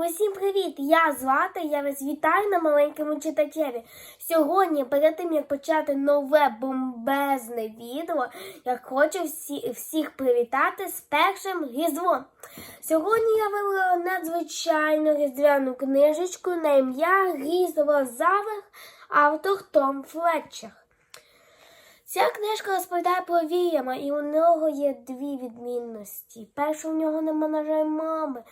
Усім привіт! Я звати, я вас вітаю на маленькому читачеві. Сьогодні, перед тим як почати нове бомбезне відео, я хочу всі, всіх привітати з першим різдвом. Сьогодні я вибрала надзвичайну різдвяну книжечку на ім'я Різдво Завих автор Том Флетчер. Ця книжка розповідає про Вільяма, і у нього є дві відмінності. Перше, у нього нема, на жаль, мами.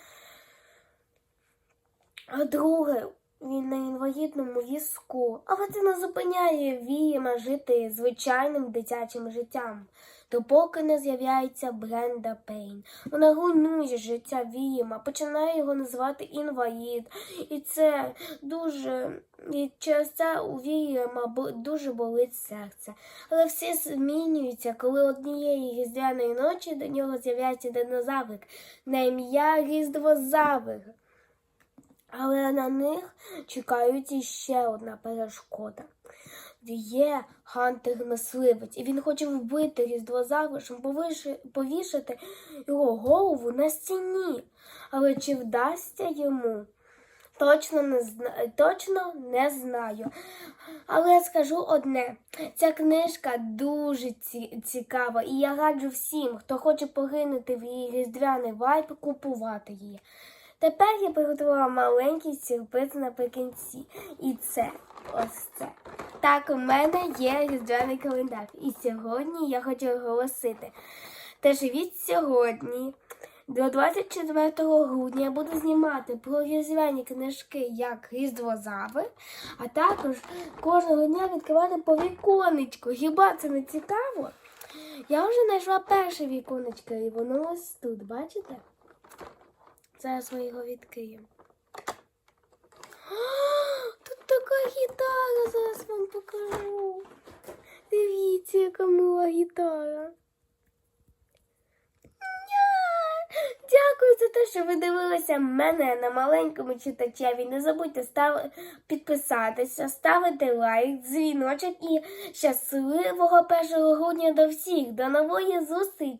А друге, він на інвалідному візку. Але це не зупиняє Вільяма жити звичайним дитячим життям, допоки не з'являється Бренда Пейн. Вона руйнує життя Вільяма, починає його називати інвалід. І це дуже. І через це у бо- дуже болить серце. Але все змінюється, коли однієї різдвяної ночі до нього з'являється динозаврик на ім'я Різдвозавр. Але на них чекають іще одна перешкода. Є гантер-мисливець, і він хоче вбити різдвозавра, щоб повішати його голову на стіні. Але чи вдасться йому? Точно не, зна... Точно не знаю. Але скажу одне: ця книжка дуже ці... цікава, і я раджу всім, хто хоче поринути в її різдвяний вайб, купувати її. Тепер я приготувала маленький сюрприз наприкінці. І це ось це. Так, у мене є різдвяний календар. І сьогодні я хочу оголосити. Тож від сьогодні до 24 грудня я буду знімати про різдвяні книжки як Різдвозави, а також кожного дня відкривати по віконечку. Хіба це не цікаво? Я вже знайшла перше віконечко, і воно ось тут, бачите? Зараз ми його відкриємо. Тут така гітара, зараз вам покажу. Дивіться, яка мила гітара. Дякую за те, що ви дивилися мене на маленькому читачеві. Не забудьте став... підписатися, ставити лайк, дзвіночок і щасливого 1 грудня до всіх. До нової зустрічі!